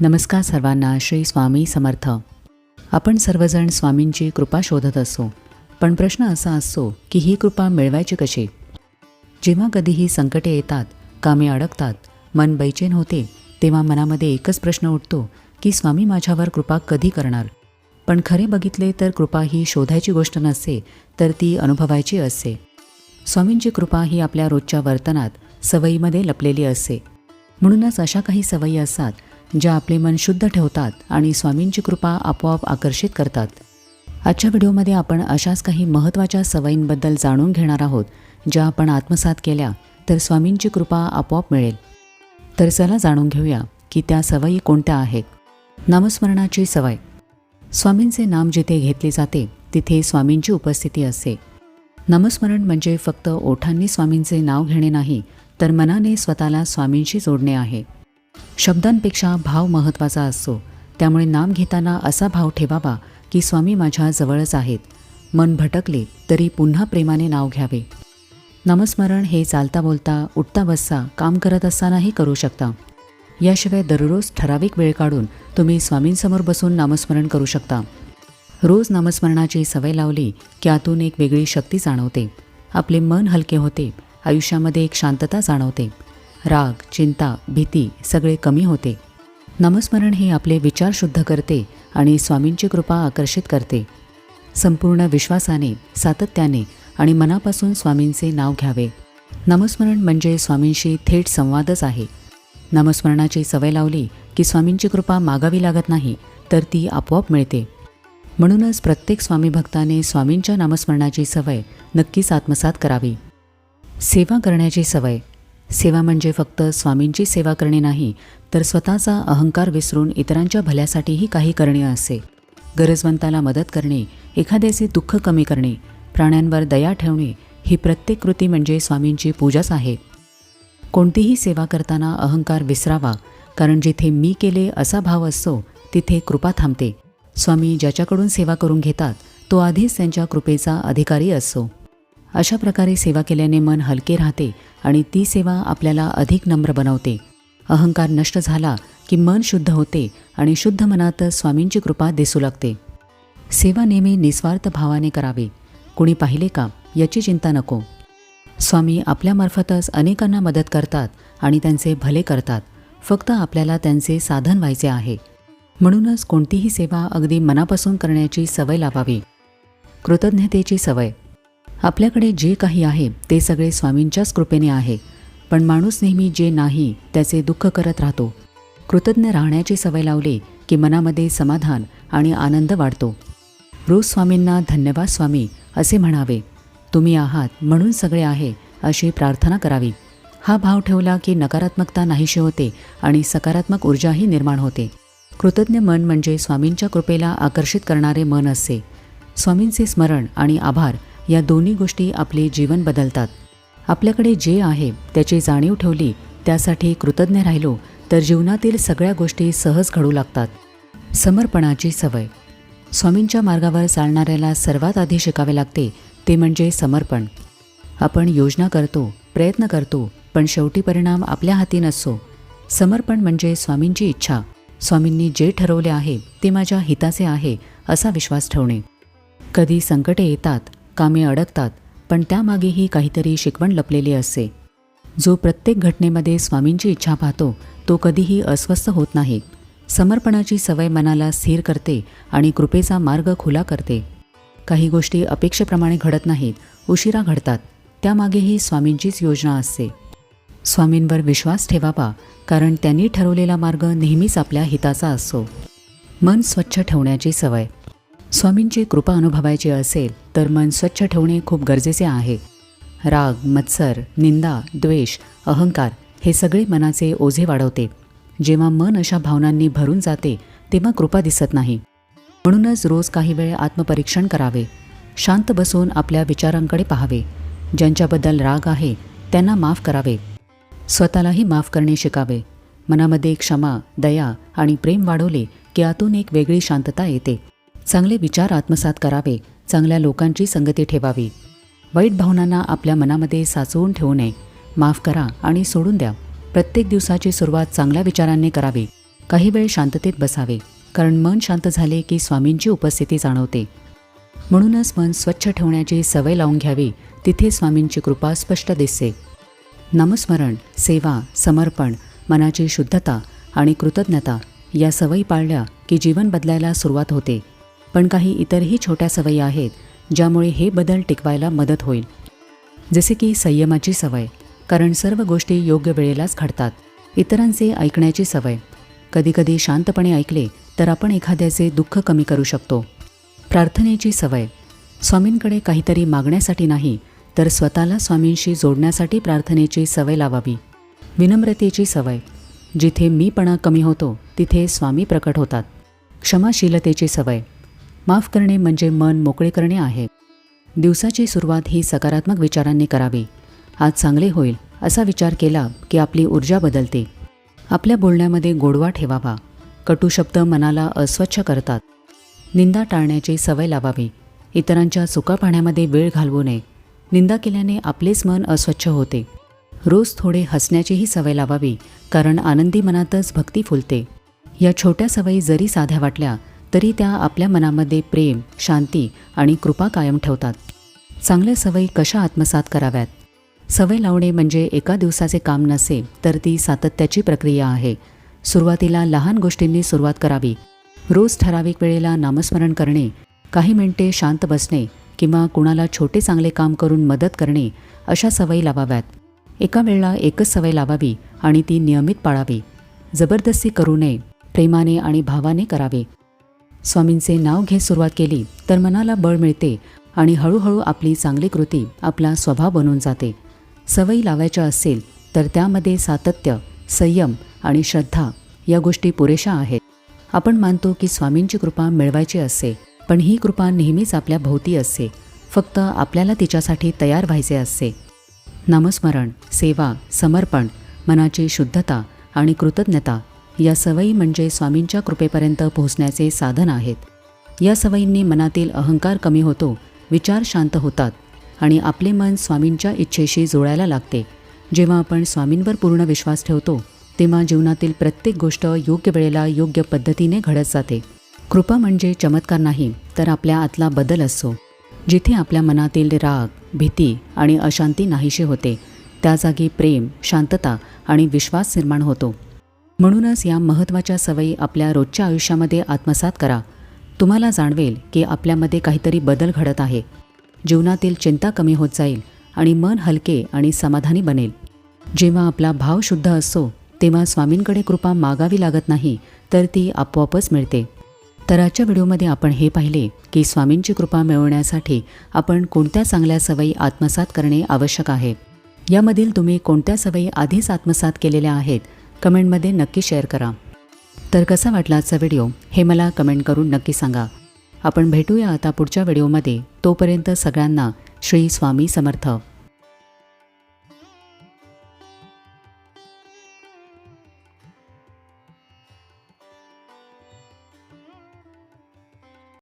नमस्कार सर्वांना श्री स्वामी समर्थ. आपण सर्वजण स्वामींची कृपा शोधत असो पण प्रश्न असा असतो की ही कृपा मिळवायची कशी? जेव्हा कधीही संकटे येतात कामे अडकतात मन बैचेन होते तेव्हा मनामध्ये एकच प्रश्न उठतो की स्वामी माझ्यावर कृपा कधी करणार? पण खरे बघितले तर कृपा ही शोधायची गोष्ट नसते तर ती अनुभवायची असते. स्वामींची कृपा ही आपल्या रोजच्या वर्तनात सवयीमध्ये लपलेली असते. म्हणूनच अशा काही सवयी असतात ज्या आपले मन शुद्ध ठेवतात आणि स्वामींची कृपा आपोआप आकर्षित करतात. आजच्या व्हिडिओमध्ये आपण अशाच काही महत्त्वाच्या सवयींबद्दल जाणून घेणार आहोत ज्या आपण आत्मसात केल्या तर स्वामींची कृपा आपोआप मिळेल. तर चला जाणून घेऊया की त्या सवयी कोणत्या आहेत. नामस्मरणाची सवय. स्वामींचे नाम जिथे घेतले जाते तिथे स्वामींची उपस्थिती असते. नामस्मरण म्हणजे फक्त ओठांनी स्वामींचे नाव घेणे नाही तर मनाने स्वतःला स्वामींशी जोडणे आहे. शब्दांपेक्षा भाव महत्त्वाचा असतो त्यामुळे नाम घेताना असा भाव ठेवावा की स्वामी माझ्या जवळच आहेत. मन भटकले तरी पुन्हा प्रेमाने नाव घ्यावे. नामस्मरण हे चालता बोलता उठता बसता काम करत असतानाही करू शकता. याशिवाय दररोज ठराविक वेळ काढून तुम्ही स्वामींसमोर बसून नामस्मरण करू शकता. रोज नामस्मरणाची सवय लावली की आतून एक वेगळी शक्ती जाणवते. आपले मन हलके होते आयुष्यामध्ये एक शांतता जाणवते. राग चिंता भीती सगळे कमी होते. नामस्मरण हे आपले विचार शुद्ध करते आणि स्वामींची कृपा आकर्षित करते. संपूर्ण विश्वासाने सातत्याने आणि मनापासून स्वामींचे नाव घ्यावे. नामस्मरण म्हणजे स्वामींशी थेट संवादच आहे. नामस्मरणाची सवय लावली की स्वामींची कृपा मागावी लागत नाही तर ती आपोआप मिळते. म्हणूनच प्रत्येक स्वामी भक्ताने स्वामींच्या नामस्मरणाची सवय नक्कीच आत्मसात करावी. सेवा करण्याची सवय. सेवा म्हणजे फक्त स्वामींची सेवा करणे नाही तर स्वतःचा अहंकार विसरून इतरांच्या भल्यासाठीही काही करणे असे. गरजवंताला मदत करणे एखाद्याचे दुःख कमी करणे प्राण्यांवर दया ठेवणे ही प्रत्येक कृती म्हणजे स्वामींची पूजाच आहे. कोणतीही सेवा करताना अहंकार विसरावा कारण जिथे मी केले असा भाव असतो तिथे कृपा थांबते. स्वामी ज्याच्याकडून सेवा करून घेतात तो आधीच त्यांच्या कृपेचा अधिकारी असतो अशा प्रकारे सेवा केल्याने मन हलके राहते आणि ती सेवा आपल्याला अधिक नम्र बनवते. अहंकार नष्ट झाला की मन शुद्ध होते आणि शुद्ध मनातच स्वामींची कृपा दिसू लागते. सेवा नेहमी निस्वार्थ भावाने करावी. कुणी पाहिले का? याची चिंता नको. स्वामी आपल्यामार्फतच अनेकांना मदत करतात आणि त्यांचे भले करतात. फक्त आपल्याला त्यांचे साधन व्हायचे आहे. म्हणूनच कोणतीही सेवा अगदी मनापासून करण्याची सवय लावावी. कृतज्ञतेची सवय. आपल्याकडे जे काही आहे ते सगळे स्वामींच्याच कृपेने आहे. पण माणूस नेहमी जे नाही त्याचे दुःख करत राहतो. कृतज्ञ राहण्याची सवय लावली की मनामध्ये समाधान आणि आनंद वाढतो. रोज स्वामींना धन्यवाद स्वामी असे म्हणावे. तुम्ही आहात म्हणून सगळे आहे अशी प्रार्थना करावी. हा भाव ठेवला की नकारात्मकता नाहीशी होते आणि सकारात्मक ऊर्जाही निर्माण होते. कृतज्ञ मन म्हणजे स्वामींच्या कृपेला आकर्षित करणारे मन असते स्वामींचे स्मरण आणि आभार या दोन्ही गोष्टी आपले जीवन बदलतात. आपल्याकडे जे आहे त्याची जाणीव ठेवली त्यासाठी कृतज्ञ राहिलो तर जीवनातील सगळ्या गोष्टी सहज घडू लागतात. समर्पणाची सवय. स्वामींच्या मार्गावर चालणाऱ्याला सर्वात आधी शिकावे लागते ते म्हणजे समर्पण. आपण योजना करतो प्रयत्न करतो पण शेवटी परिणाम आपल्या हाती नसतो. समर्पण म्हणजे स्वामींची इच्छा. स्वामींनी जे ठरवले आहे ते माझ्या हिताचे आहे असा विश्वास ठेवणे. कधी संकटे येतात कामे अडकतात पण त्यामागेही काहीतरी शिकवण लपलेली असते. जो प्रत्येक घटनेमध्ये स्वामींची इच्छा पाहतो तो कधीही अस्वस्थ होत नाही. समर्पणाची सवय मनाला स्थिर करते आणि कृपेचा मार्ग खुला करते. काही गोष्टी अपेक्षेप्रमाणे घडत नाहीत उशिरा घडतात. त्यामागेही स्वामींचीच योजना असते. स्वामींवर विश्वास ठेवावा कारण त्यांनी ठरवलेला मार्ग नेहमीच आपल्या हिताचा असतो. मन स्वच्छ ठेवण्याची सवय. स्वामींची कृपा अनुभवायची असेल तर मन स्वच्छ ठेवणे खूप गरजेचे आहे. राग मत्सर निंदा द्वेष अहंकार हे सगळे मनाचे ओझे वाढवते. जेव्हा मन अशा भावनांनी भरून जाते तेव्हा कृपा दिसत नाही. म्हणूनच रोज काही वेळ आत्मपरीक्षण करावे. शांत बसून आपल्या विचारांकडे पाहावे. ज्यांच्याबद्दल राग आहे त्यांना माफ करावे. स्वतःलाही माफ करणे शिकावे. मनामध्ये क्षमा दया आणि प्रेम वाढवले की आतून एक वेगळी शांतता येते. चांगले विचार आत्मसात करावे चांगल्या लोकांची संगती ठेवावी. वाईट भावनांना आपल्या मनामध्ये साचवून ठेवू नये. माफ करा आणि सोडून द्या. प्रत्येक दिवसाची सुरुवात चांगल्या विचारांनी करावी. काही वेळ शांततेत बसावे कारण मन शांत झाले की स्वामींची उपस्थिती जाणवते. म्हणूनच मन स्वच्छ ठेवण्याची सवय लावून घ्यावी तिथे स्वामींची कृपा स्पष्ट दिसते. नामस्मरण सेवा समर्पण मनाची शुद्धता आणि कृतज्ञता या सवयी पाळल्या की जीवन बदलायला सुरुवात होते. पण काही इतरही छोट्या सवयी आहेत ज्यामुळे हे बदल टिकवायला मदत होईल. जसे की संयमाची सवय कारण सर्व गोष्टी योग्य वेळेलाच घडतात. इतरांचे ऐकण्याची सवय. कधीकधी शांतपणे ऐकले तर आपण एखाद्याचे दुःख कमी करू शकतो. प्रार्थनेची सवय. स्वामींकडे काहीतरी मागण्यासाठी नाही तर स्वतःला स्वामींशी जोडण्यासाठी प्रार्थनेची सवय लावावी. विनम्रतेची सवय. जिथे मीपणा कमी होतो तिथे स्वामी प्रकट होतात. क्षमाशीलतेची सवय. माफ करणे म्हणजे मन मोकळे करणे आहे. दिवसाची सुरुवात ही सकारात्मक विचारांनी करावी. आज चांगले होईल असा विचार केला की आपली ऊर्जा बदलते. आपल्या बोलण्यामध्ये गोडवा ठेवावा. कटू शब्द मनाला अस्वच्छ करतात. निंदा टाळण्याची सवय लावावी. इतरांच्या चुका पाण्यामध्ये वेळ घालवू नये. निंदा केल्याने आपलेच मन अस्वच्छ होते. रोज थोडे हसण्याचीही सवय लावावी कारण आनंदी मनातच भक्ती फुलते. या छोट्या सवयी जरी साध्या वाटल्या तरी त्या आपल्या मनामध्ये प्रेम शांती आणि कृपा कायम ठेवतात. चांगल्या सवयी कशा आत्मसात कराव्यात? सवय लावणे म्हणजे एका दिवसाचे काम नसे तर ती सातत्याची प्रक्रिया आहे. सुरुवातीला लहान गोष्टींनी सुरुवात करावी. रोज ठराविक वेळेला नामस्मरण करणे काही मिनिटे शांत बसणे किंवा कुणाला छोटे चांगले काम करून मदत करणे अशा सवयी लावाव्यात. एका वेळेला एकच सवय लावावी आणि ती नियमित पाळावी. जबरदस्ती करू नये प्रेमाने आणि भावाने करावे. स्वामींचे नाव घेत सुरुवात केली तर मनाला बळ मिळते आणि हळूहळू आपली चांगली कृती आपला स्वभाव बनून जाते. सवयी लावायच्या असेल तर त्यामध्ये सातत्य संयम आणि श्रद्धा या गोष्टी पुरेशा आहेत. आपण मानतो की स्वामींची कृपा मिळवायची असते पण ही कृपा नेहमीच आपल्या भोवती असते फक्त आपल्याला तिच्यासाठी तयार व्हायचे असते. नामस्मरण सेवा समर्पण मनाची शुद्धता आणि कृतज्ञता या सवयी म्हणजे स्वामींच्या कृपेपर्यंत पोहोचण्याचे साधन आहेत. या सवयींनी मनातील अहंकार कमी होतो विचार शांत होतात आणि आपले मन स्वामींच्या इच्छेशी जोडायला लागते. जेव्हा आपण स्वामींवर पूर्ण विश्वास ठेवतो तेव्हा जीवनातील प्रत्येक गोष्ट योग्य वेळेला योग्य पद्धतीने घडत जाते. कृपा म्हणजे चमत्कार नाही तर आपल्या आतला बदल असतो जिथे आपल्या मनातील राग भीती आणि अशांती नाहीशी होते त्या जागी प्रेम शांतता आणि विश्वास निर्माण होतो. म्हणूनच या महत्त्वाच्या सवयी आपल्या रोजच्या आयुष्यामध्ये आत्मसात करा. तुम्हाला जाणवेल की आपल्यामध्ये काहीतरी बदल घडत आहे. जीवनातील चिंता कमी होत जाईल आणि मन हलके आणि समाधानी बनेल. जेव्हा आपला भाव शुद्ध असतो तेव्हा स्वामींकडे कृपा मागावी लागत नाही तर ती आपोआपच मिळते. तर आजच्या व्हिडिओमध्ये आपण हे पाहिले की स्वामींची कृपा मिळवण्यासाठी आपण कोणत्या चांगल्या सवयी आत्मसात करणे आवश्यक आहे. यामधील तुम्ही कोणत्या सवयी आधीच आत्मसात केलेल्या आहेत कमेंटमध्ये नक्की शेअर करा. तर कसा वाटला आजचा व्हिडिओ? हे मला कमेंट करून नक्की सांगा. आपण भेटूया आता पुढच्या व्हिडिओमध्ये. तोपर्यंत सगळ्यांना श्री स्वामी समर्थ.